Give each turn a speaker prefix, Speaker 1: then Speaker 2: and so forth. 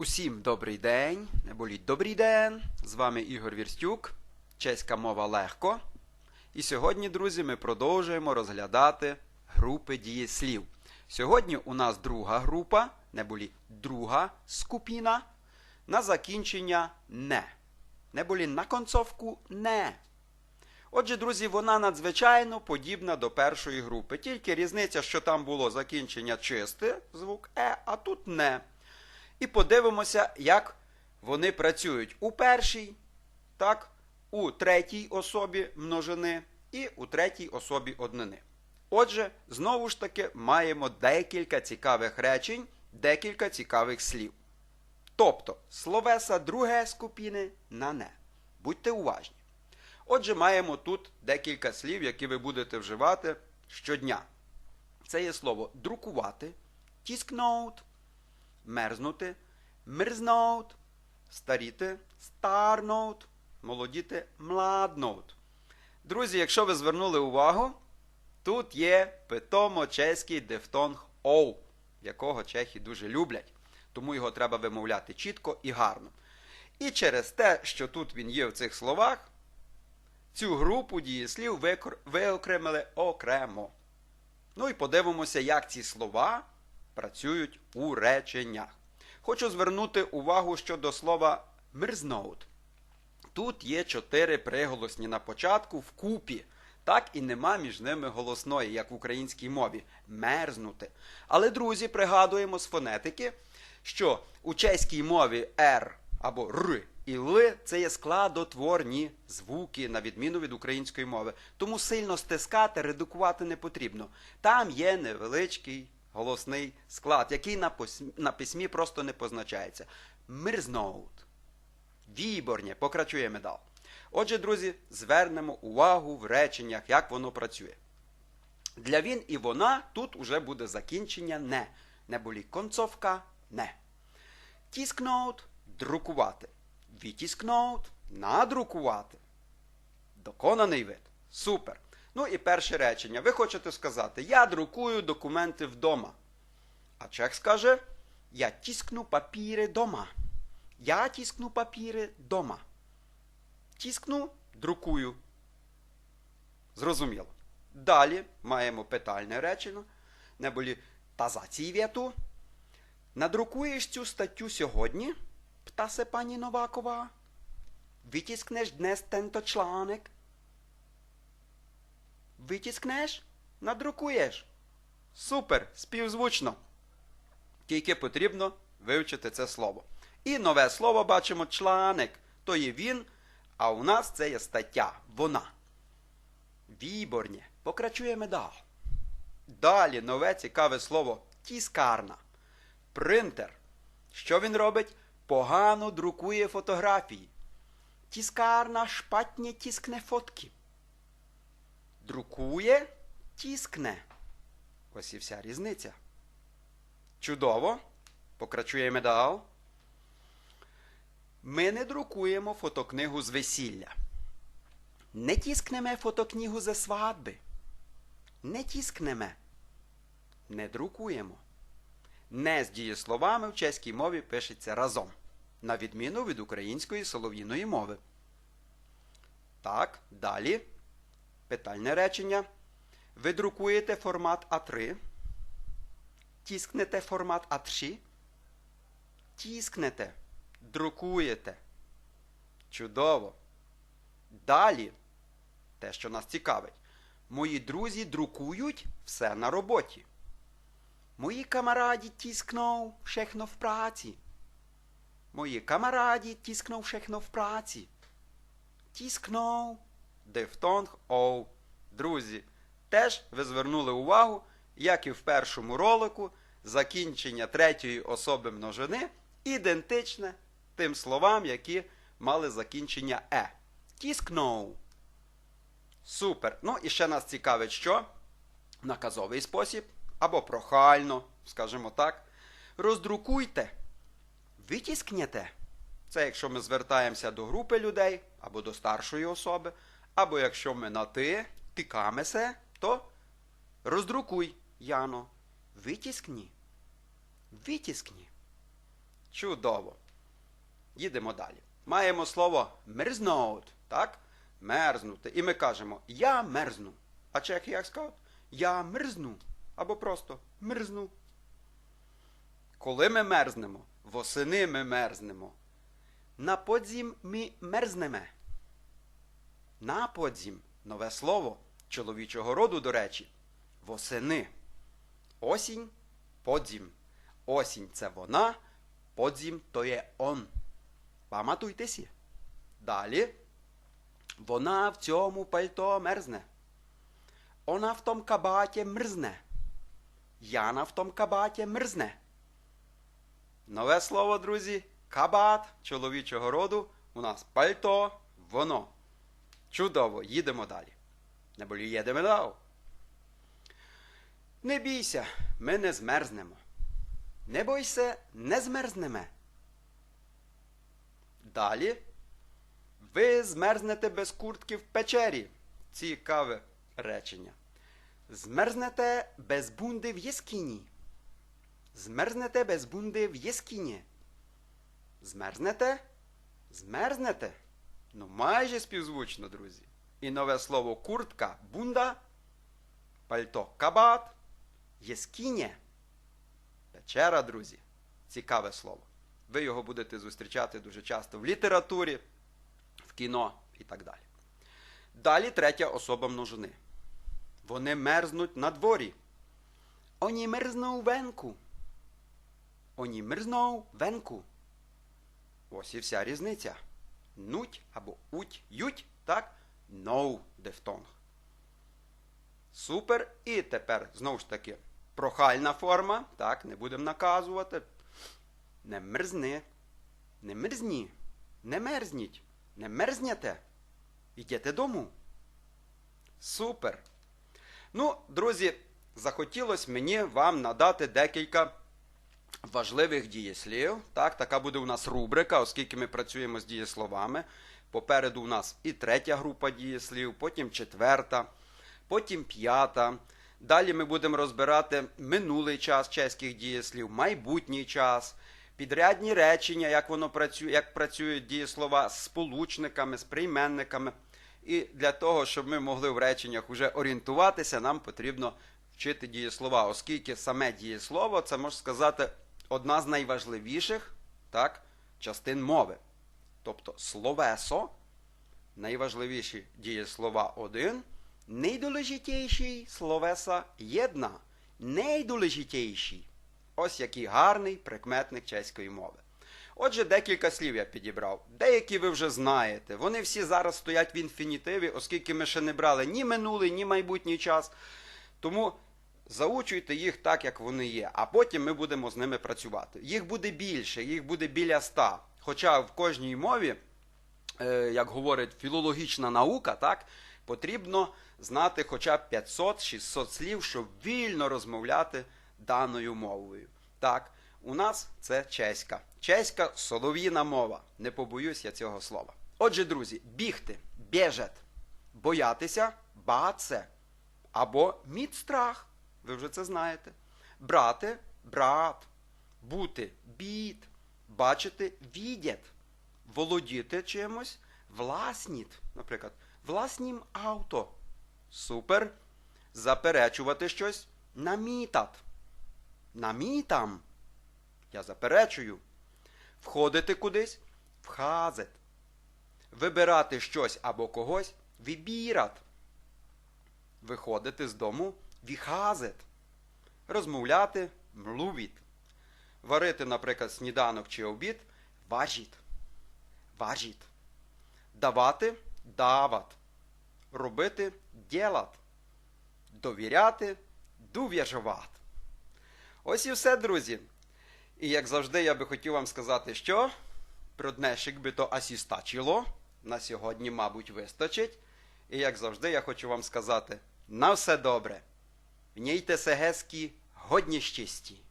Speaker 1: Усім добрий день, не боліть добрий день. З вами Ігор Вірстюк, чеська мова легко. І сьогодні, друзі, ми продовжуємо розглядати групи дієслів. Сьогодні у нас друга група, не болі друга скупіна, на закінчення не. Не болі на концовку не. Отже, друзі, вона надзвичайно подібна до першої групи. Тільки різниця, що там було закінчення чисте, звук е, а тут не. І подивимося, як вони працюють у першій, так, у третій особі множини і у третій особі однини. Отже, знову ж таки, маємо декілька цікавих речень, декілька цікавих слів. Тобто, словеса друге скупіни на не. Будьте уважні. Отже, маємо тут декілька слів, які ви будете вживати щодня. Це є слово друкувати, тіскноут, мерзнути, мерзноут, старіти, старноут, молодіти, младноут. Друзі, якщо ви звернули увагу, тут є питомо-чеський дифтонг оу, якого чехи дуже люблять, тому його треба вимовляти чітко і гарно. І через те, що тут він є в цих словах, цю групу дієслів виокремили окремо. Ну і подивимося, як ці слова працюють у реченнях. Хочу звернути увагу щодо слова мерзноут. Тут є чотири приголосні на початку вкупі. Так і нема між ними голосної, як в українській мові мерзнути. Але, друзі, пригадуємо з фонетики, що у чеській мові Р або Р і Л це є складотворні звуки, на відміну від української мови. Тому сильно стискати, редукувати не потрібно. Там є невеличкий голосний склад, який на, пос- на письмі просто не позначається. Мерзноут. Віборнє, покрачуємо дал. Отже, друзі, звернемо увагу в реченнях, як воно працює. Для він і вона тут уже буде закінчення не. Не болі концовка не. Тіскноут друкувати. Вітіскноут надрукувати. Доконаний вид. Супер. Ну і перше речення. Ви хочете сказати, я друкую документи вдома. А чех скаже, я тіскну папіри дома. Я тіскну папіри дома. Тіскну, друкую. Зрозуміло. Далі маємо питальне речення. Не болі тазацівєту. Надрукуєш цю статтю сьогодні? Птасе пані Новакова. Витіскнеш днес тento článek? Витіскнеш? Надрукуєш. Супер! Співзвучно. Тільки потрібно вивчити це слово. І нове слово бачимо чланик. То є він, а у нас це є стаття. Вона. Віборнє. Покрачуємо далі. Далі нове цікаве слово тіскарна. Принтер. Що він робить? Погано друкує фотографії. Тіскарна шпатні тіскне фотки. Друкує, тіскне. Ось і вся різниця. Чудово. Покрачуємо далі. Ми не друкуємо фотокнигу з весілля. Не тіскнеме фотокнигу ze свадьби. Не тіскнеме. Не друкуємо. Не з дієсловами в чеській мові пишеться разом, на відміну від української солов'їної мови. Так, далі. Питальне речення. Ви друкуєте формат А3. Тіскнете формат А3. Тіскнете. Друкуєте. Чудово. Далі. Те, що нас цікавить. Мої друзі друкують все на роботі. Мої камараді тіскнув všechno в праці. Мої камараді тіскнув všechno в праці. Тіскнув. Дифтонг оу. Друзі, теж ви звернули увагу, як і в першому ролику, закінчення третьої особи множини ідентичне тим словам, які мали закінчення е. Тіскнув. Супер. Ну і ще нас цікавить, що наказовий спосіб або прохально, скажімо так. Роздрукуйте, витіскнете. Це якщо ми звертаємося до групи людей або до старшої особи, або якщо ми на ти, тикамесе, то роздрукуй, Яно. Витіскні. Витіскні. Чудово. Їдемо далі. Маємо слово мерзнуть, так? Мерзнути. І ми кажемо я мерзну. А чехи як скажуть? Я мерзну. Або просто мерзну. Коли ми мерзнемо, восени ми мерзнемо. На подзім ми мерзнеме. На подзім нове слово чоловічого роду, до речі, восени. Осінь подзім. Осінь це вона, подзім то є он. Пам'ятуйтеся. Далі. Вона в цьому пальто мерзне. Вона в том кабаті мерзне. Яна в том кабаті мерзне. Нове слово, друзі, кабат чоловічого роду. У нас пальто, воно. Чудово, їдемо далі. Не болі їдемо далі. Не бійся, ми не змерзнемо. Не бойся, не змерзнеме. Далі. Ви змерзнете без куртки в печері. Цікаве речення. Змерзнете без бунди в єскіні. Змерзнете без бунди в єскіні. Змерзнете? Змерзнете? Ну, майже співзвучно, друзі. І нове слово куртка, бунда, пальто кабат, єскінє. Печера, друзі. Цікаве слово. Ви його будете зустрічати дуже часто в літературі, в кіно і так далі. Далі третя особа множини. Вони мерзнуть на дворі. Оні мерзнув венку. Оні мерзнув венку. Ось і вся різниця. Нуть або уть, ють, так? Ноу дифтонг. Супер. І тепер, знову ж таки, прохальна форма. Так, не будемо наказувати. Не мерзни. Не мерзні. Не мерзніть. Не мерзняте. Йдете дому. Супер. Ну, друзі, захотілося мені вам надати декілька важливих дієслів. Так, така буде у нас рубрика, оскільки ми працюємо з дієсловами. Попереду у нас і третя група дієслів, потім четверта, потім п'ята. Далі ми будемо розбирати минулий час чеських дієслів, майбутній час, підрядні речення, як воно працює, як працюють дієслова з сполучниками, з прийменниками. І для того, щоб ми могли в реченнях уже орієнтуватися, нам потрібно вчити дієслова, оскільки саме дієслово це можна сказати одна з найважливіших так, частин мови. Тобто словесо, найважливіші дієслова один, найдолежитіші словеса єдна, найдолежитіші. Ось який гарний прикметник чеської мови. Отже, декілька слів я підібрав. Деякі ви вже знаєте. Вони всі зараз стоять в інфінітиві, оскільки ми ще не брали ні минулий, ні майбутній час. Тому заучуйте їх так, як вони є, а потім ми будемо з ними працювати. Їх буде більше, їх буде біля ста. Хоча в кожній мові, е, як говорить філологічна наука, так, потрібно знати хоча б 500-600 слів, щоб вільно розмовляти даною мовою. Так, у нас це чеська. Чеська солов'їна мова. Не побоюсь я цього слова. Отже, друзі, бігти, біжет, боятися, баце. Або мід страх. Ви вже це знаєте. Брати, брат, бути, біт, бачити, відять, володіти чимось, власніт. Наприклад, власнім авто. Супер. Заперечувати щось намітат. Намітам. Я заперечую. Входити кудись вхазет. Вибирати щось або когось вибірат. Виходити з дому віхазет. Розмовляти млувіт. Варити, наприклад, сніданок чи обід важіт. Важіт. Давати дават. Робити дєлат. Довіряти довіржават. Ось і все, друзі. І як завжди, я би хотів вам сказати, що про днешик би то асістачило. На сьогодні, мабуть, вистачить. І як завжди, я хочу вам сказати на все добре. Mějte se hezky, hodně štěstí.